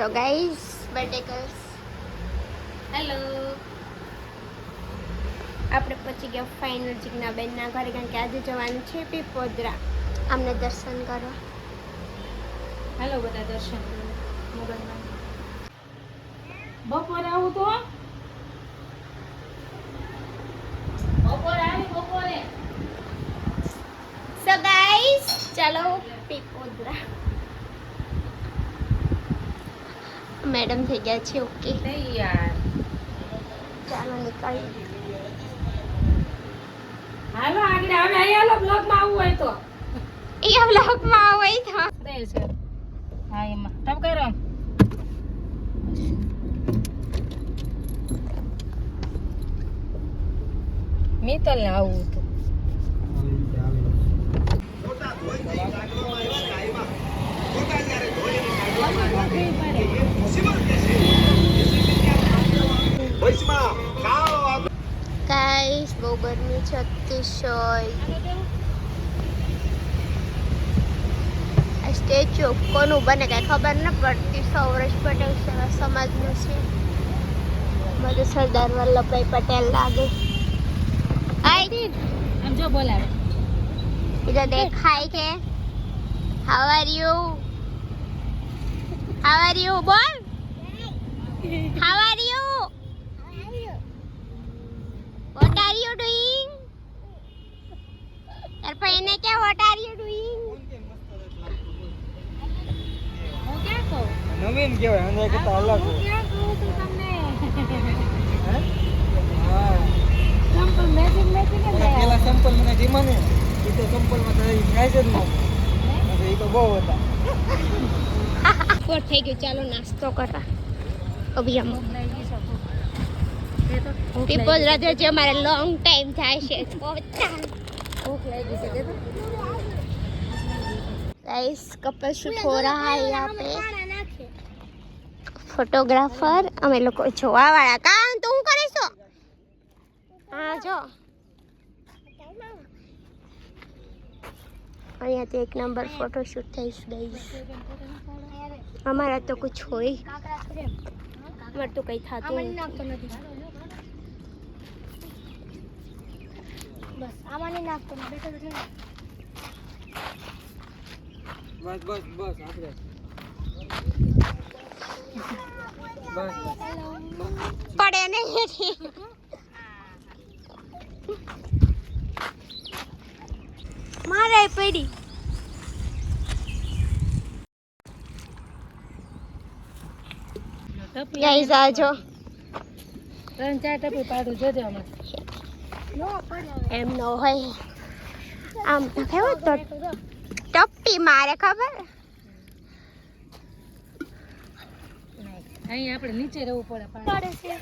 So guys birthday girls hello આપણે પછી ગયા ફાઇનલ જીજ્ઞા બેનના ઘરે કારણ કે આજે જવાનું છે પીપોદરા. અમને દર્શન કરવા. હેલો બધા દર્શન કરો મોબાઈલમાં. બપોરે આવું તો? બપોરે આવી બપોરે. સો ગાઈસ ચાલો પીપોદરા. મેડમ થઈ ગયા છે ઓકે નહીં યાર ચાલો નીકળી હાલો આગળ હવે અહીં હાલો બ્લોગમાં આવવું હોય તો એ વ્લોગમાં આવે તો રહે છે હા એમાં તમ કરો મિત્તલ ને આવું હતું ગાઈસ બહુ ગરમી છત્તીસોય આ સ્ટેચ્યુ કોનું બને કાંઈ ખબર ન પડતી. સૌરાજ પટેલ સેવા સમાજનું છે. મને સરદાર વલ્લભભાઈ પટેલ લાગે. આમ જો બોલાવે. એ તો દેખાય કે how are you how are you બોલ? How are you are you doing તાર ભાઈને કે વોટ આર યુ ડુઈંગ હું કે કહું? નવીન કહેવાય અંદર કરતા અલગ હું કે કહું તું તમને? હા? સંપલ મેચિંગ મેચિંગ કે પેલા સંપલ મને ધીમા ને એ તો સંપલમાં તો પ્રાઇઝ જ નો. એ તો બહુ હતા. પર થઈ ગયું ચાલો નાસ્તો કરવા. અભિયામ પીપોલ રાજા જે અમારે લોંગ ટાઈમ થાય છે. ગાઈસ કપલ શું ખોરા રહા હે ફોટોગ્રાફર અમે લોકો જોવા વાળા કાં તું કરે છો? હા જો. અહીંયાથી એક નંબર ફોટોશૂટ થઈશ ગાઈસ અમારા તો કુછ હોય. અમારે તો કંઈ થતું નથી. બસ આમાં નહીં નાખતો બેઠો બેઠો. બસ બસ બસ આપણે. બસ પડે નહીં. મારે પડી. ગાઈસ આજો ત્રણ ચાર ટપી પાડું જોજો અમે એમ ન હોય. આમ તો તો ટપ્પી મારે ખબર? અહીં આપણે નીચે રહેવું પડે પાણી.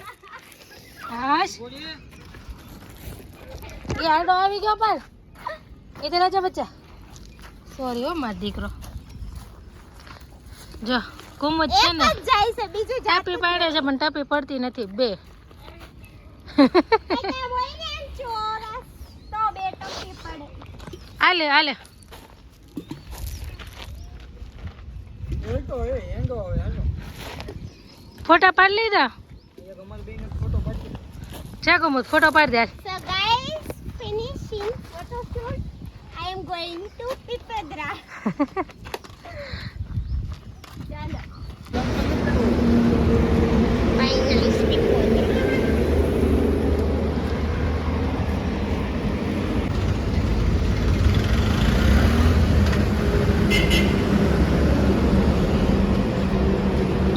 હાશ. એ આવી ગયો પર એ તો રાજા બચ્ચા. સોરી હો માર દીકરો. જો કુમત છે ને. જાય છે બીજું ટાપી પાડે છે પણ ટાપી પડતી નથી. બે જાતે હોય ને એમ ચોરસ તો બે ટપ્પી પડે હાલે હાલે ફોટા પાડી લીધા અમાર બેન ફોટો પાડી ફોટો દે So guys, finishing photo shoot. I am going to Pipedra. ચાલો ફાઇનલી Pipedra.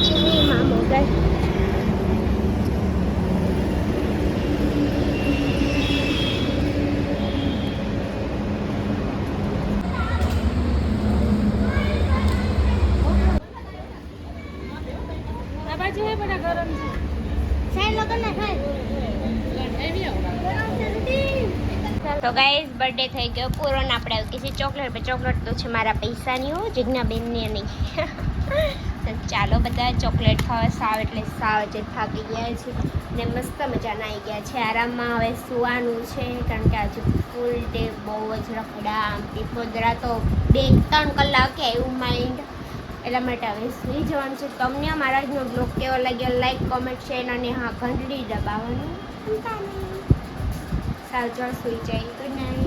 ચીની માં મોગલ આ બાજુ હે બધા ગરમ છે સાહેબ લોકો ના તો ગાઈઝ બર્થડે થઈ ગયો. પૂરો ને આપણે આવી છે ચોકલેટ ચોકલેટ તો છે મારા પૈસાની, હો જિજ્ઞાબેનની નહીં ચાલો બધા ચોકલેટ ખાવા, સાવ એટલે સાવ જે થાકી ગયા છે. ને મસ્ત મજાના આવી ગયા છે. આરામમાં હવે સુવાનું છે, કારણ કે આજે ફૂલ ડે બહુ જ રખડા, આમ પીપોદરા તો બે ત્રણ કલાકે એવું માઇન્ડ એટલા માટે હવે સુઈ જવાનું છે. તમને અમારા આજનો બ્લોગ કેવો લાગ્યો? લાઈક કોમેન્ટ શેર અને હા ઘંટડી દબાવવાનું. સારું ચાલ સુઈ જાય ગુડ નાઇટ